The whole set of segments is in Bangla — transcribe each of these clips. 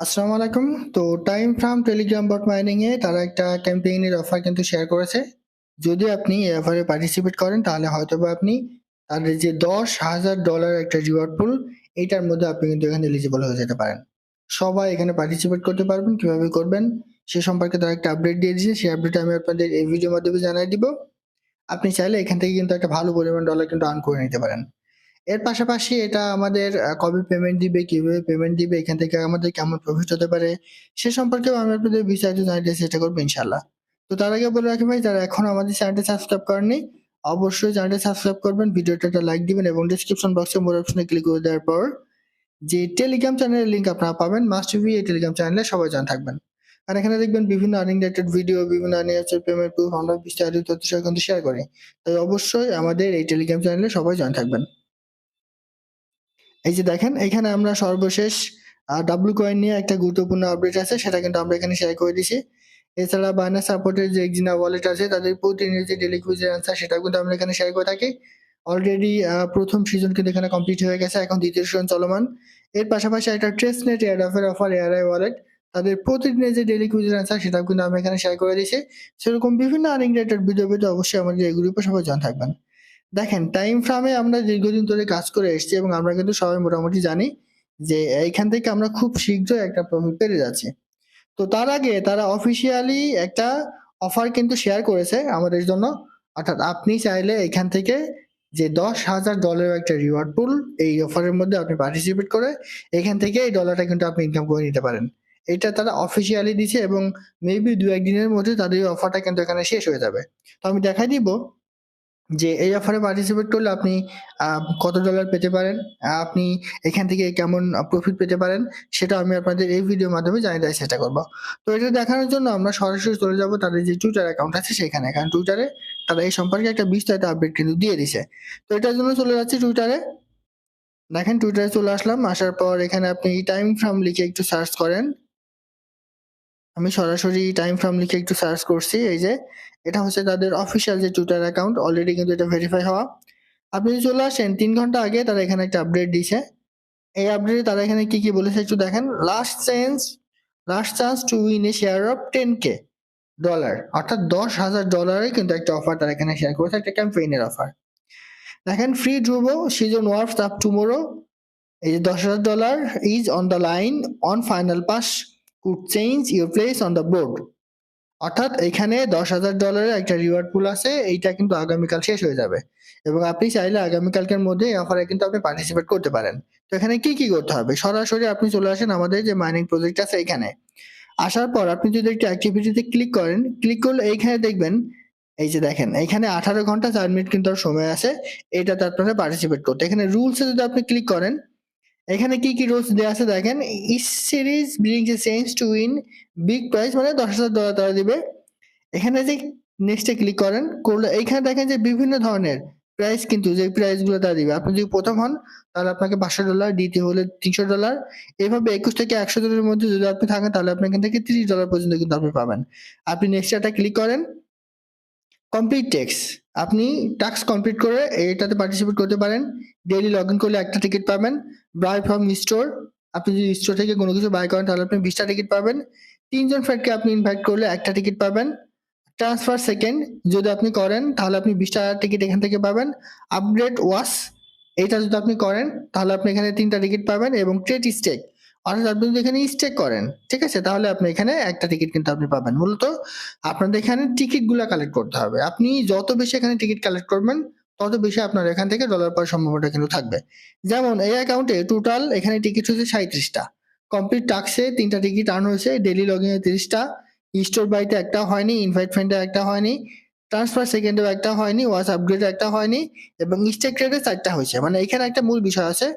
আসসালামু আলাইকুম। তো Time Farm Telegram bot mining এ তারা একটা ক্যাম্পেইনের অফার কিন্তু শেয়ার করেছে। যদি আপনি এই অফারে পার্টিসিপেট করেন, তাহলে হয়তোবা আপনি তাদের যে দশ হাজার ডলার একটা রিওয়ার্ড পুল এইটার মধ্যে আপনি কিন্তু এখানে এলিজিবল হয়ে যেতে পারেন। সবাই এখানে পার্টিসিপেট করতে পারবেন, কীভাবে করবেন, সে সম্পর্কে তারা একটা আপডেট দিয়ে দিয়েছে। সেই আপডেট আমি আপনাদের এই ভিডিওর মাধ্যমে জানাই দিব। আপনি চাইলে এখান থেকে কিন্তু একটা ভালো পরিমাণ ডলার কিন্তু আর্ন করে নিতে পারেন। এর পাশাপাশি এটা আমাদের কবে পেমেন্ট দিবে, কীভাবে পেমেন্ট দিবে, এখান থেকে আমাদের কেমন প্রফিট হতে পারে, সে সম্পর্কেও আমি আপনাদের বিস্তারিত জানাতে চেষ্টা করব ইনশাল্লাহ তো তার আগে বলে রাখি ভাই, যারা এখন আমাদের চ্যানেলটি সাবস্ক্রাইব করেনি অবশ্যই চ্যানেলটি সাবস্ক্রাইব করবেন ভিডিওটা একটা লাইক দিবেন এবং ডিসক্রিপশন বক্সে মোর অপশনে ক্লিক করে দেওয়ার পর যে টেলিগ্রাম চ্যানেলের লিঙ্ক আপনারা পাবেন মাস্ট বি এই টেলিগ্রাম চ্যানেলে সবাই জানা থাকবেন। আর এখানে দেখবেন বিভিন্ন আর্নিং রিলেটেড ভিডিও বিভিন্ন আর্নিং পেমেন্ট প্রুফ আমরা বিস্তারিত তথ্য কিন্তু শেয়ার করি। তাই অবশ্যই আমাদের এই টেলিগ্রাম চ্যানেলে সবাই জয়েন থাকবেন। এই যে দেখেন, এখানে আমরা সর্বশেষ ডাব্লু কয়েন নিয়ে একটা গুরুত্বপূর্ণ আপডেট আছে, সেটা কিন্তু আমরা এখানে শেয়ার করে দিছি। এছাড়া বায়না সাপোর্টের যে এক্সিনা ওয়ালেট আছে, তাদের প্রতিদিনের যে ডেলি কুইজের আনসার সেটা কিন্তু আমরা এখানে শেয়ার করে থাকি। অলরেডি প্রথম সিজন কিন্তু এখানে কমপ্লিট হয়ে গেছে, এখন দ্বিতীয় সিজন চলমান। এর পাশাপাশি একটা ট্রেস নেট এয়ার অফের এআরআই ওয়ালেট তাদের প্রতিদিনের যে ডেলি কুইজের আনসার সেটাও কিন্তু আমরা এখানে শেয়ার করে দিয়েছি সেরকম বিভিন্ন আর্নিং রিলেটেড ভিডিও অবশ্যই আমাদের এই গ্রুপে সবাই জানা থাকবেন। দেখেন টাইম ফ্রামে আমরা দীর্ঘদিন ধরে কাজ করে এসেছি এবং আমরা কিন্তু সবাই মোটামুটি জানি যে এইখান থেকে আমরা খুব শীঘ্র একটা প্রফিট পেয়ে যাচ্ছি। তো তার আগে তারা অফিসিয়ালি একটা অফার কিন্তু শেয়ার করেছে আমাদের জন্য। অর্থাৎ আপনি চাইলে এখান থেকে যে দশ হাজার ডলারের একটা রিওয়ার্ড পুল এই অফারের মধ্যে আপনি পার্টিসিপেট করে এখান থেকে এই ডলারটা কিন্তু আপনি ইনকাম করে নিতে পারেন। এটা তারা অফিসিয়ালি দিছে এবং মেবি দু একদিনের মধ্যে তাদের অফারটা কিন্তু এখানে শেষ হয়ে যাবে। তো আমি দেখাই দিব যে এই অফারে পার্টিসিপেট করলে আপনি কত ডলার পেতে পারেন, আপনি এখান থেকে কেমন প্রফিট পেতে পারেন, সেটা আমি আপনাদের এই ভিডিওর মাধ্যমে জানিয়ে দেওয়ার চেষ্টা করব। তো এটা দেখানোর জন্য আমরা সরাসরি চলে যাব তাদের যে টুইটার অ্যাকাউন্ট আছে সেখানে। কারণ টুইটারে তারা এই সম্পর্কে একটা বিস্তারিত আপডেট কিন্তু দিয়ে দিছে তো এটার জন্য চলে যাচ্ছি টুইটারে দেখেন টুইটারে চলে আসলাম, আসার পর এখানে আপনি টাইম ফ্রাম লিখে একটু সার্চ করেন। আমি সরাসরি টাইম ফ্রাম লিখে একটু সার্চ করছি, এই যে এটা হচ্ছে তাদের অফিসিয়াল যে টুইটার অ্যাকাউন্ট অলরেডি কিন্তু এটা ভেরিফাই হওয়া। আপনি যদি চলে আসেন, তিন ঘণ্টা আগে তারা এখানে একটা আপডেট দিছে এই আপডেটে তারা এখানে কি কি বলেছে একটু দেখেন। Last chance last chance to win a share of ten K dollar অর্থাৎ দশ হাজার ডলারের কিন্তু একটা অফার তারা এখানে শেয়ার করেছে, একটা ক্যাম্পেইনের অফার দেখেন free throw season wraps up tomorrow এই যে দশ হাজার dollar is on the line on final pass could change your place on the board অর্থাৎ এখানে দশ হাজার ডলারের একটা রিওয়ার্ড পুল আছে, এইটা কিন্তু আগামীকাল শেষ হয়ে যাবে। এবং আপনি চাইলে আগামীকালকের মধ্যে এই অফারে কিন্তু আপনি পার্টিসিপেট করতে পারেন। তো এখানে কি কি করতে হবে? সরাসরি আপনি চলে আসেন আমাদের যে মাইনিং প্রজেক্ট আছে এখানে। আসার পর আপনি যদি একটা অ্যাক্টিভিটিতে ক্লিক করেন ক্লিক করলে এইখানে দেখবেন, এই যে দেখেন, এখানে আঠারো ঘণ্টা চার মিনিট কিন্তু সময় আছে, এটাতে আপনারা পার্টিসিপেট করতে। এখানে রুলসে যদি আপনি ক্লিক করেন এখানে কি কি রুলস দেওয়া আছে দেখেন? Is series bring a change to win big prize মানে দশ হাজার ডলার তারা দিবে। এখানে যে নেক্সটে ক্লিক করেন, করলে এইখানে দেখেন যে বিভিন্ন ধরনের প্রাইস কিন্তু যে প্রাইসগুলো তারা দিবে। আপনি যদি প্রথম হন, তাহলে আপনাকে পাঁচশো ডলার দ্বিতীয় হলে তিনশো ডলার এভাবে একুশ থেকে একশো ডলারের মধ্যে যদি আপনি থাকেন, তাহলে আপনি এখান থেকে তিরিশ ডলার পর্যন্ত কিন্তু আপনি পাবেন। আপনি নেক্সট একটা ক্লিক করেন কমপ্লিট টেক্স আপনি টাস্ক কমপ্লিট করে এটাতে পার্টিসিপেট করতে পারেন। ডেইলি লগ ইন করলে একটা টিকিট পাবেন। বাই ফ্রম স্টোর আপনি যদি স্টোর থেকে কোনো কিছু বাই করেন, তাহলে আপনি বিশটা টিকিট পাবেন। তিনজন ফ্রেন্ডকে আপনি ইনভাইট করলে একটা টিকিট পাবেন। ট্রান্সফার সেকেন্ড যদি আপনি করেন, তাহলে আপনি বিশটা টিকিট এখান থেকে পাবেন। আপগ্রেড ওয়াশ এইটা যদি আপনি করেন, তাহলে আপনি এখানে তিনটা টিকিট পাবেন এবং ট্রেড স্টেক অর্থাৎ আপনি যদি এখানে স্টেক করেন, ঠিক আছে? তাহলে আপনি এখানে একটা টিকিট কিন্তু আপনি পাবেন। মূলত আপনাদের এখানে টিকিটগুলা কালেক্ট করতে হবে। আপনি যত বেশি এখানে টিকিট কালেক্ট করবেন, তত বেশি আপনার এখান থেকে ডলার পাওয়ার সম্ভাবনা কিন্তু থাকবে। যেমন এই অ্যাকাউন্টে টোটাল এখানে টিকিট হচ্ছে সাঁত্রিশটা কমপ্লিট টাক্সে তিনটা টিকিট আর্ন হয়েছে ডেলি লগিং এ তিরিশটা। স্টোর বাইতে একটা হয়নি ইনভাইট ফ্রেন্ডে একটা হয়নি ট্রান্সফার সেকেন্ডেও একটা হয়নি ওয়াস আপগ্রেড একটা হয়নি, এবং স্টেক ট্রেডে চারটা হয়েছে। মানে এখানে একটা মূল বিষয় আছে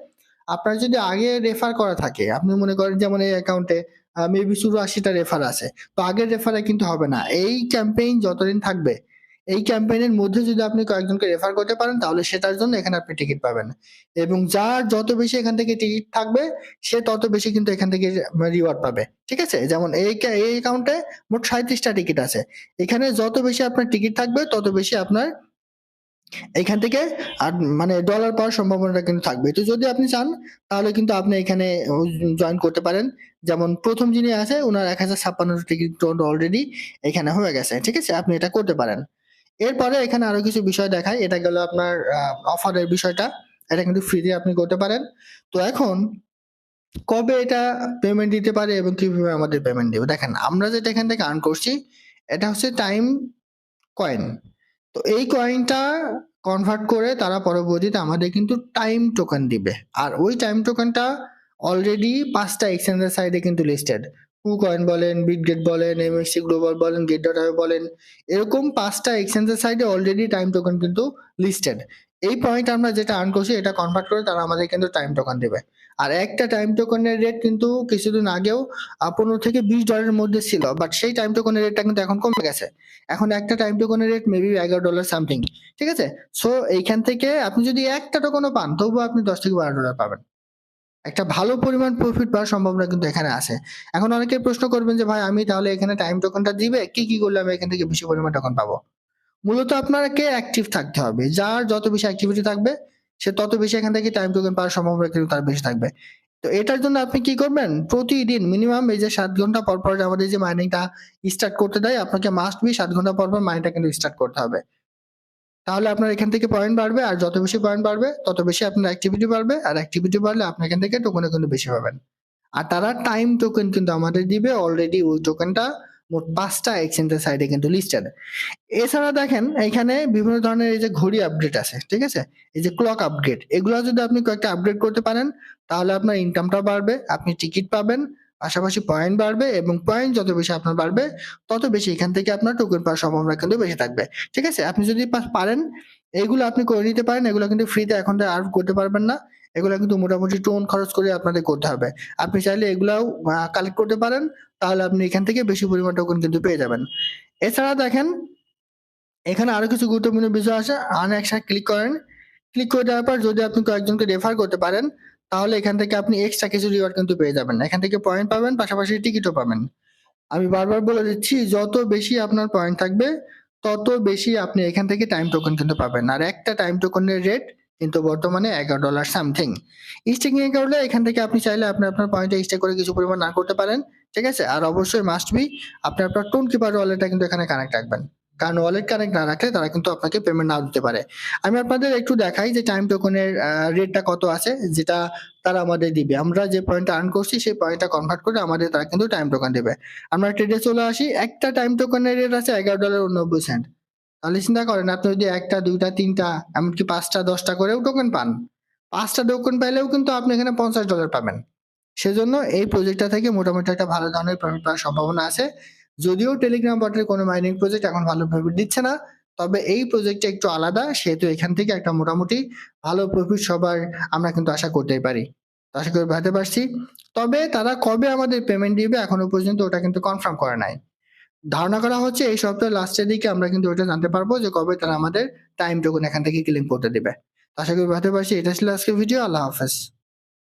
আপনার যদি আগে রেফার করা থাকে, আপনি মনে করেন যেমন এই অ্যাকাউন্টে মেবি শুরু আশিটা রেফার আছে। তো আগের রেফারে কিন্তু হবে না। এই ক্যাম্পেইন যতদিন থাকবে, এই ক্যাম্পেইনের মধ্যে যদি আপনি কয়েকজনকে রেফার করতে পারেন, তাহলে সেটার জন্য এখানে আপনি টিকিট পাবেন। এবং যার যত বেশি এখান থেকে টিকিট থাকবে, সে তত বেশি কিন্তু এখান থেকে রিওয়ার্ড পাবে। ঠিক আছে? যেমন এই এই অ্যাকাউন্টে মোট সাঁত্রিশটা টিকিট আছে। এখানে যত বেশি আপনার টিকিট থাকবে, তত বেশি আপনার এখান থেকে আর মানে ডলার পাওয়ার সম্ভাবনাটা কিন্তু থাকবে। তো যদি আপনি চান, তাহলে কিন্তু আপনি এখানে জয়েন করতে পারেন। যেমন প্রথম যিনি আছে ওনার এক হাজার ছাপ্পান্ন টিকিট অলরেডি এখানে হয়ে গেছে, ঠিক আছে? আপনি এটা করতে পারেন। এরপরে এখানে আরও কিছু বিষয় দেখায় এটা গেল আপনার অফারের বিষয়টা। এটা কিন্তু ফ্রিতে আপনি করতে পারেন। তো এখন, কবে এটা পেমেন্ট দিতে পারে এবং কীভাবে আমাদের পেমেন্ট দেবে? দেখেন, আমরা যেটা এখান থেকে আর্ন করছি, এটা হচ্ছে টাইম কয়েন তো এই কয়েনটা কনভার্ট করে তারা পরবর্তীতে আমাদের কিন্তু টাইম টোকেন দিবে। আর ওই টাইম টোকেনটা অলরেডি পাঁচটা এক্সচেঞ্জের সাইডে কিন্তু লিস্টেড কু কয়েন বলেন বিটগেট বলেন এমএসসি গ্লোবাল বলেন গেট ডট বলেন, এরকম পাঁচটা এক্সচেঞ্জের সাইডে অলরেডি টাইম টোকেন কিন্তু লিস্টেড এই পয়েন্ট আমরা যেটা আর্ন করছি, এটা কনভার্ট করে তারা আমাদের কিন্তু টাইম টোকেন দেবে। আর একটা টাইম টোকেনের রেট কিন্তু কিছুদিন আগেও পনেরো থেকে বিশ ডলারের মধ্যে ছিল বাট সেই টাইম টোকেনের রেটটা কিন্তু এখন কমে গেছে। এখন একটা টাইম টোকেনের রেট মেবি এগারো ডলার সামথিং ঠিক আছে? সো এইখান থেকে আপনি যদি একটা টোকেনও পান তবুও আপনি দশ থেকে বারো ডলার পাবেন। একটা ভালো পরিমাণ প্রফিট পাওয়ার সম্ভাবনা কিন্তু এখানে আছে। এখন অনেকে প্রশ্ন করবেন যে, ভাই, আমি তাহলে এখানে টাইম টোকেনটা দিবে? কি কি করলে আমি এখান থেকে বেশি পরিমাণ টোকেন পাবো? মূলত আপনাকে অ্যাক্টিভ থাকতে হবে। যার যত বেশি অ্যাক্টিভিটি থাকবে সে তত বেশি এখান থেকে টাইম টোকেন পাওয়ার সম্ভাবনা কিন্তু তার বেশি থাকবে। তো এটার জন্য আপনি কি করবেন? প্রতিদিন মিনিমাম এই যে সাত ঘণ্টা পর পর আমাদের যে মাইনিংটা স্টার্ট করতে দেয়, আপনাকে মাস্ট বি সাত ঘণ্টা পর পর মাইনিংটা কিন্তু স্টার্ট করতে হবে। তাহলে আপনার এখান থেকে পয়েন্ট বাড়বে, আর যত বেশি পয়েন্ট বাড়বে, তত বেশি আপনার অ্যাক্টিভিটি বাড়বে, আর অ্যাক্টিভিটি বাড়লে আপনি এখান থেকে টোকেনও কিন্তু বেশি পাবেন। আর তারা টাইম টোকেন কিন্তু আমাদের দিবে অলরেডি ওই টোকেনটা মোট পাঁচটা এক্সচেঞ্জের সাইডে কিন্তু লিস্টেড এছাড়া দেখেন এখানে বিভিন্ন ধরনের এই যে ঘড়ি আপডেট আছে, ঠিক আছে? এই যে ক্লক আপগ্রেড এগুলো যদি আপনি কয়েকটা আপগ্রেড করতে পারেন, তাহলে আপনার ইনকামটা বাড়বে, আপনি টিকিট পাবেন, পাশাপাশি পয়েন্ট বাড়বে এবং পয়েন্ট যত বেশি আপনার বাড়বে, তত বেশি এখান থেকে আপনার টোকেন পাওয়ার সম্ভাবনা কিন্তু বেশি থাকবে, ঠিক আছে? আপনি যদি পারেন, এগুলো আপনি করে নিতে পারেন, এগুলো কিন্তু ফ্রিতে এখন আর করতে পারবেন না। এগুলো কিন্তু মোটামুটি টোন খরচ করে আপনাদের করতে হবে। আপনি চাইলে এগুলাও কালেক্ট করতে পারেন, তাহলে আপনি এখান থেকে বেশি পরিমাণ টোকেন কিন্তু পেয়ে যাবেন। এছাড়া দেখেন, এখানে আরও কিছু গুরুত্বপূর্ণ বিষয় আছে। আন একসাথে ক্লিক করেন। ক্লিক করে দেওয়ার পর যদি আপনি কয়েকজনকে রেফার করতে পারেন, তাহলে এখান থেকে আপনি এক্সট্রা কিছু রিওয়ার্ড কিন্তু পেয়ে যাবেন। এখান থেকে পয়েন্ট পাবেন, পাশাপাশি টিকিটও পাবেন। আমি বারবার বলে দিচ্ছি, যত বেশি আপনার পয়েন্ট থাকবে, তত বেশি আপনি এখান থেকে টাইম টোকেন কিন্তু পাবেন। আর একটা টাইম টোকেনের রেট কিন্তু বর্তমানে এগারো ডলার সামথিং স্টেকিং এ করলে এখান থেকে আপনি চাইলে আপনি আপনার পয়েন্টে স্টেক করে কিছু পরিমাণ না করতে পারেন, ঠিক আছে? আর অবশ্যই মাস্ট বি আপনি আপনার টোন কিপার ওয়ালেটটা কিন্তু এখানে কানেক্ট রাখবেন। কারণ ওয়ালেট কানেক্ট না রাখলে তারা কিন্তু আপনাকে পেমেন্ট নাও দিতে পারে। আমি আপনাদের একটু দেখাই যে টাইম টোকেনের রেটটা কত আছে, যেটা তারা আমাদের দিবে। আমরা যে পয়েন্টটা আর্ন করছি, সেই পয়েন্টটা কনভার্ট করে আমাদের তারা কিন্তু টাইম টোকেন দেবে। আমরা ট্রেডে চলে আসি। একটা টাইম টোকনের রেট আছে এগারো ডলার উননব্বই সেন্ট তাহলে চিন্তা করেন, আপনি যদি একটা, দুইটা, তিনটা, এমনকি পাঁচটা, দশটা করেও টোকেন পান, পাঁচটা টোকেন পাইলেও কিন্তু আপনি এখানে পঞ্চাশ ডলার পাবেন। সেজন্য এই প্রজেক্টটা থেকে মোটামুটি একটা ভালো ধরনের প্রফিট পাওয়ার সম্ভাবনা আছে। যদিও টেলিগ্রাম বটের কোনো মাইনিং প্রজেক্ট এখন ভালো প্রফিট দিচ্ছে না, তবে এই প্রজেক্টটা একটু আলাদা, সেহেতু এখান থেকে একটা মোটামুটি ভালো প্রফিট সবার আমরা কিন্তু আশা করতেই পারি। আশা করি বুঝতে পারছি। তবে তারা কবে আমাদের পেমেন্ট দিবে এখনও পর্যন্ত ওটা কিন্তু কনফার্ম করে নাই। ধারণা করা হচ্ছে এই সপ্তাহের লাস্টের দিকে আমরা কিন্তু ওইটা জানতে পারব যে কবে তারা আমাদের টাইম টোকন এখান থেকে ক্লেম করতে দেবে। আশা করি ভাবতে পারছি। এটা ছিল আজকে ভিডিও আল্লাহ হাফেজ।